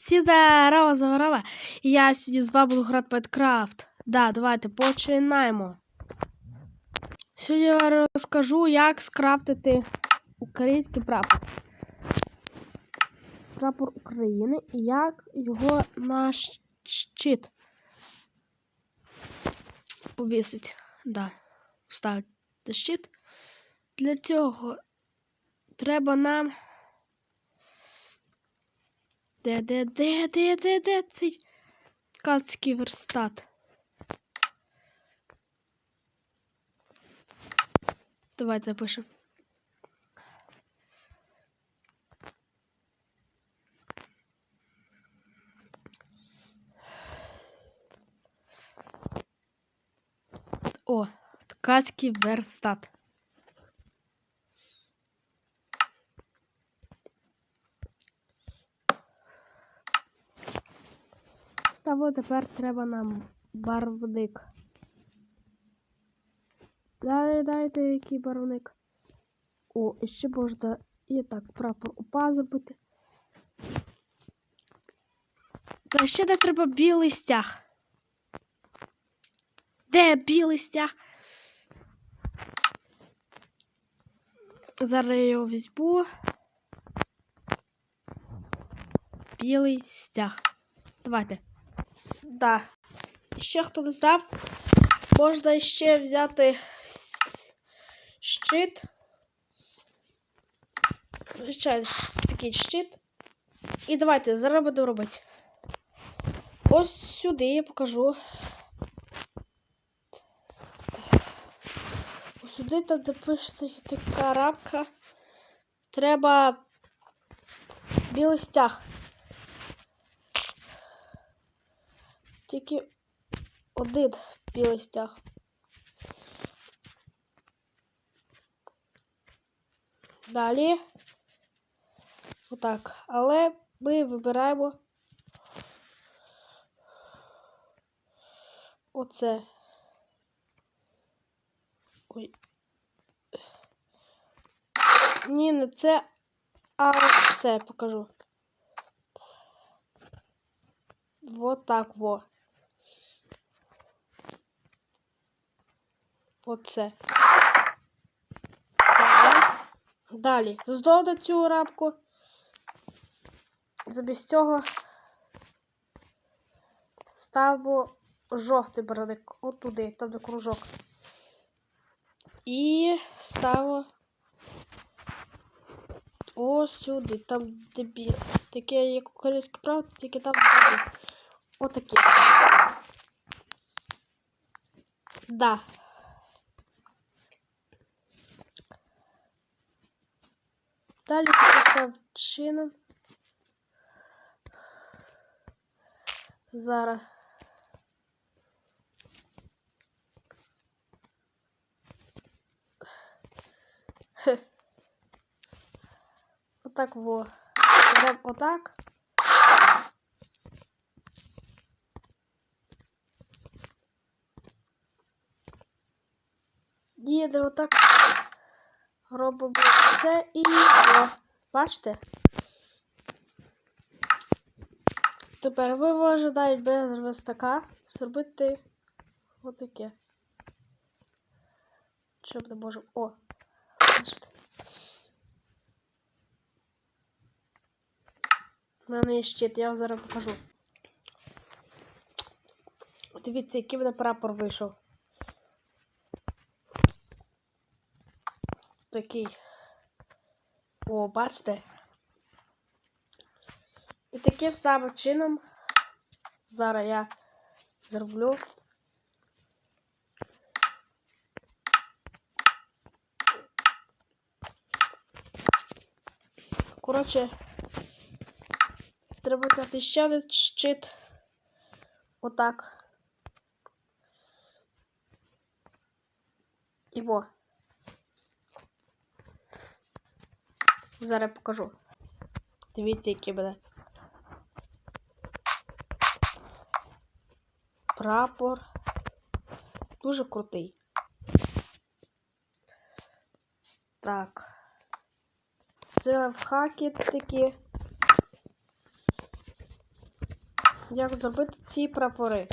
Всі здорово, здорово. І я сьогодні з вами буду грати Майнкрафт. Да, давайте починаємо. Сьогодні я розкажу, як скрафтити український прапор. Прапор України і як його на щит повісить. Да, ставити щит. Для цього треба нам. Де, де, де, де, де, де цей ткацький верстат? Давайте напишемо. О, ткацький верстат. Ставо тепер треба нам барвник. Дай, дайте який барвник. О, і ще можна і так прапор упа зробити. Та ще де треба білий стяг. Де білий стяг? Зараз я його візьму. Білий стяг. Давайте. Да. Ще хто не знав, можна ще взяти щит. Звичайно, такий щит. І давайте зараз буду робити. Ось сюди я покажу. Ось сюди там де така рамка. Треба білий стяг. Тільки один білий стяг. Далі. Отак. Але ми вибираємо оце. Ой. Ні, не це, а це покажу. Вот так во. Оце. Так. Далі. Здовно цю рабку. Замість цього ставимо жовтий барвник. От туди, там де кружок. І ставимо ось сюди, там де бі. Таке як українське право, тільки там де. Отакі. Да. Далі таким чином. Зараз. Хе. Отак во. Берем отак. Їде отак. Робимо це і о. Бачите? Тепер ви можете навіть без верстака зробити отаке. Щоб не можемо. О! Бачите? У мене є щит, я вам зараз покажу. Дивіться, який в мене прапор вийшов. Такий. О, бачите? І таким самим чином зараз я зроблю. Коротше, треба взяти ще один щит. Отак. І во. Зараз покажу. Дивіться, який буде. Прапор. Дуже крутий. Так. Це хакі такі. як зробити ці прапори.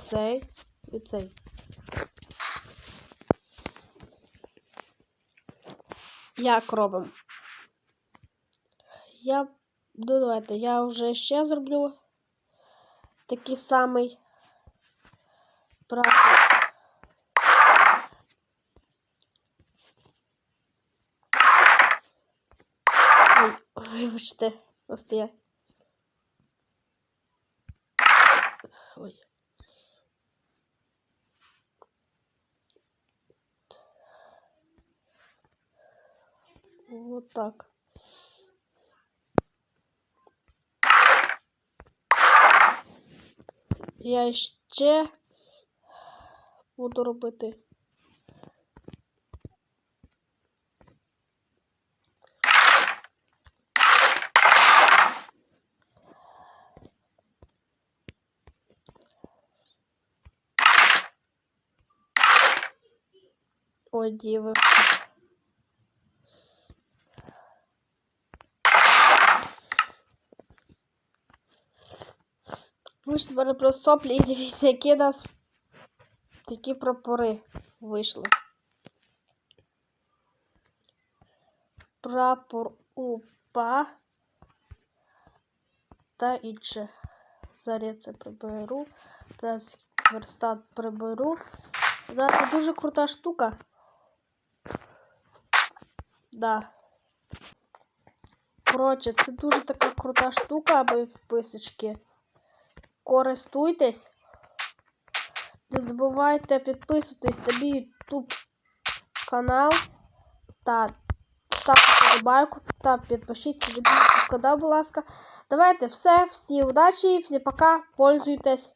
Цей і цей. Як робимо? Я ну, давайте, я вже ще зроблю такий самий прапор. Ой, вибачте, просто я. Ой. Вот так. Я ще буду робити. Ой, діви. Ви ж тепер про соплі і дивіться, які у нас такі прапори вийшли. Прапор УПА та інше. Зараз я це приберу. Зараз верстат приберу. Да, це дуже крута штука. Да. Коротше, це дуже така крута штука, аби підписочки. Користуйтесь. Не забувайте підписуватись на мій YouTube канал та ставте подобайку та підпишіться на мій канал, будь ласка. Давайте все, всі удачі, всі пока, пользуйтесь.